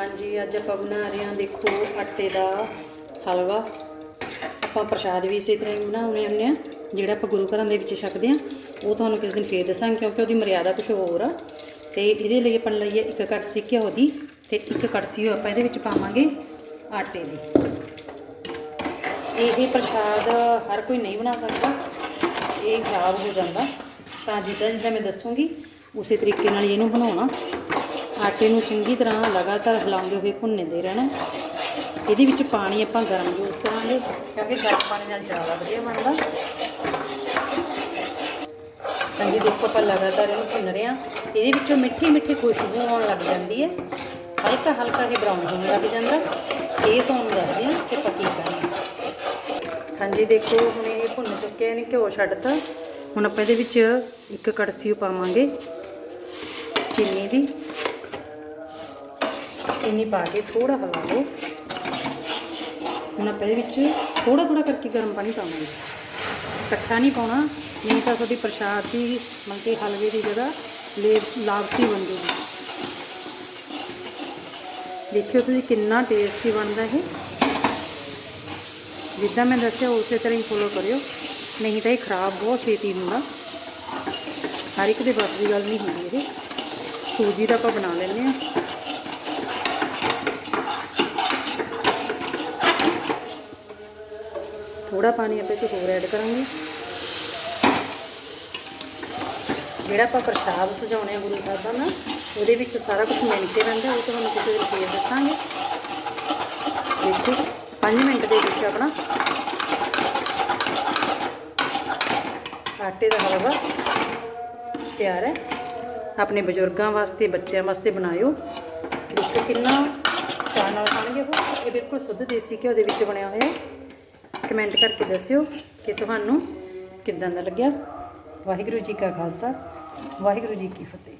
ਹਾਂਜੀ, ਅੱਜ ਆਪਾਂ ਬਣਾ ਰਹੇ ਹਾਂ, ਦੇਖੋ, ਆਟੇ ਦਾ ਹਲਵਾ। ਆਪਾਂ ਪ੍ਰਸ਼ਾਦ ਵੀ ਇਸੇ ਤਰ੍ਹਾਂ ਹੀ ਬਣਾਉਂਦੇ ਹੁੰਦੇ ਆ ਜਿਹੜਾ ਆਪਾਂ ਗੁਰੂ ਘਰਾਂ ਦੇ ਵਿੱਚ ਛਕਦੇ ਆ ਉਹ ਤੁਹਾਨੂੰ ਕਿਸ ਦਿਨ ਫੇਰ ਦੱਸਾਂਗੇ, ਕਿਉਂਕਿ ਉਹਦੀ ਮਰਿਆਦਾ ਕੁਝ ਹੋਰ ਆ। ਤੇ ਇਹਦੇ ਲਈ ਆਪਾਂ ਲਈਏ ਇੱਕ ਕੜਸੀ ਘਿਓ ਦੀ ਤੇ ਇੱਕ ਕੜਛੀ ਆਪਾਂ ਇਹਦੇ ਵਿੱਚ ਪਾਵਾਂਗੇ ਆਟੇ ਦੀ। ਇਹ ਪ੍ਰਸ਼ਾਦ ਹਰ ਕੋਈ ਨਹੀਂ ਬਣਾ ਸਕਦਾ, ਇਹ ਖਰਾਬ ਹੋ ਜਾਂਦਾ। ਤਾਂ ਜਿੱਦਾਂ ਜਿੱਦਾਂ ਮੈਂ ਦੱਸੂਗੀ, ਉਸੇ ਤਰੀਕੇ ਨਾਲ ਇਹਨੂੰ ਬਣਾਉਣਾ। ਆਟੇ ਨੂੰ ਚੰਗੀ ਤਰ੍ਹਾਂ ਲਗਾਤਾਰ ਹਿਲਾਉਂਦੇ ਹੋਏ ਭੁੰਨਦੇ ਰਹਿਣਾ। ਇਹਦੇ ਵਿੱਚ ਪਾਣੀ ਆਪਾਂ ਗਰਮ ਯੂਜ਼ ਕਰਾਂਗੇ, ਕਿਉਂਕਿ ਗਰਮ ਪਾਣੀ ਨਾਲ ਜ਼ਿਆਦਾ ਵਧੀਆ ਬਣਦਾ। ਹਾਂਜੀ ਦੇਖੋ ਆਪਾਂ ਲਗਾਤਾਰ ਇਹਨੂੰ ਭੁੰਨ ਰਹੇ ਹਾਂ। ਇਹਦੇ ਵਿੱਚੋਂ ਮਿੱਠੀ ਮਿੱਠੀ ਖੁਸ਼ਬੂ ਆਉਣ ਲੱਗ ਜਾਂਦੀ ਹੈ। ਹਲਕਾ ਹਲਕਾ ਇਹ ਬਰਾਊਨ ਹੋਣ ਲੱਗ ਜਾਂਦਾ। ਇਹ ਤੁਹਾਨੂੰ ਦੱਸਦੇ ਹਾਂ ਕਿ ਪੱਕੀ ਕਰਨਾ। ਹਾਂਜੀ ਦੇਖੋ ਹੁਣ ਇਹ ਭੁੰਨ ਚੁੱਕਿਆ ਨੇ ਘਿਓ ਛੱਡਤਾ। ਹੁਣ ਆਪਾਂ ਇਹਦੇ ਵਿੱਚ ਇੱਕ ਕੜਛੀ ਪਾਵਾਂਗੇ। ਚੀਨੀ ਦੀ। ਚੀਨੀ ਪਾ ਕੇ ਥੋੜਾ ਹਲਾ ਲਓ। ਹੁਣ ਆਪਾਂ ਇਹਦੇ ਵਿੱਚ ਥੋੜਾ ਥੋੜਾ ਕਰਕੇ ਗਰਮ ਪਾਣੀ ਪਾਵਾਂਗੇ। ਇਕੱਠਾ ਨਹੀਂ ਪਾਉਣਾ, ਨਹੀਂ ਤਾਂ ਤੁਹਾਡੀ ਪ੍ਰਸ਼ਾਦ ਦੀ ਮਤਲਬ ਕਿ ਹਲਵੇ ਦੀ ਜਗ੍ਹਾ ਲੇ ਲਾਪਸੀ ਬਣ ਜੂਗੀ ਦੇਖਿਓ ਤੁਸੀਂ ਕਿੰਨਾ ਟੇਸਟੀ ਬਣਦਾ ਇਹ। ਜਿੱਦਾਂ ਮੈਂ ਦੱਸਿਆ, ਉਸੇ ਤਰ੍ਹਾਂ ਹੀ ਫੋਲੋ ਕਰਿਓ। ਨਹੀਂ ਤਾਂ ਇਹ ਖਰਾਬ ਬਹੁਤ ਛੇਤੀ ਹੁੰਦਾ। ਹਰ ਇੱਕ ਦੇ ਬਸ ਦੀ ਗੱਲ ਨਹੀਂ ਹੁੰਦੀ ਇਹ। ਸੂਜੀ ਦਾ ਆਪਾਂ ਬਣਾ ਲੈਂਦੇ ਆ ਥੋੜਾ ਪਾਣੀ ਆਪਾਂ ਇਹ 'ਚ ਹੋਰ ਐਡ ਕਰਾਂਗੇ। ਜਿਹੜਾ ਆਪਾਂ ਪ੍ਰਸ਼ਾਦ ਸਜਾਉਣੇ ਆ ਗੁਰੂ ਸਾਹਿਬ ਦਾ ਨਾ, ਉਹਦੇ ਵਿੱਚ ਸਾਰਾ ਕੁਝ ਮਿਲ ਕੇ ਰਹਿੰਦਾ, ਉਹ ਤੁਹਾਨੂੰ ਕਿਸੇ ਦਿਨ ਫੇਰ ਦੱਸਾਂਗੇ। ਦੇਖੋ 5 ਮਿੰਟ ਦੇ ਵਿੱਚ ਆਪਣਾ ਆਟੇ ਦਾ ਹਲਵਾ ਤਿਆਰ ਹੈ। ਆਪਣੇ ਬਜ਼ੁਰਗਾਂ ਵਾਸਤੇ, ਬੱਚਿਆਂ ਵਾਸਤੇ ਬਣਾਇਓ। ਦੇਖੋ ਕਿੰਨਾ ਚਾਅ ਨਾਲ ਖਾਣਗੇ ਉਹ। ਇਹ ਬਿਲਕੁਲ ਸ਼ੁੱਧ ਦੇਸੀ ਘਿਓ ਦੇ ਵਿੱਚ ਬਣਿਆ ਹੋਇਆ ਹੈ। ਕਮੈਂਟ ਕਰਕੇ ਦੱਸਿਓ ਕਿ ਤੁਹਾਨੂੰ ਕਿੱਦਾਂ ਦਾ ਲੱਗਿਆ? ਵਾਹਿਗੁਰੂ ਜੀ ਕਾ ਖਾਲਸਾ, ਵਾਹਿਗੁਰੂ ਜੀ ਕੀ ਫਤਿਹ।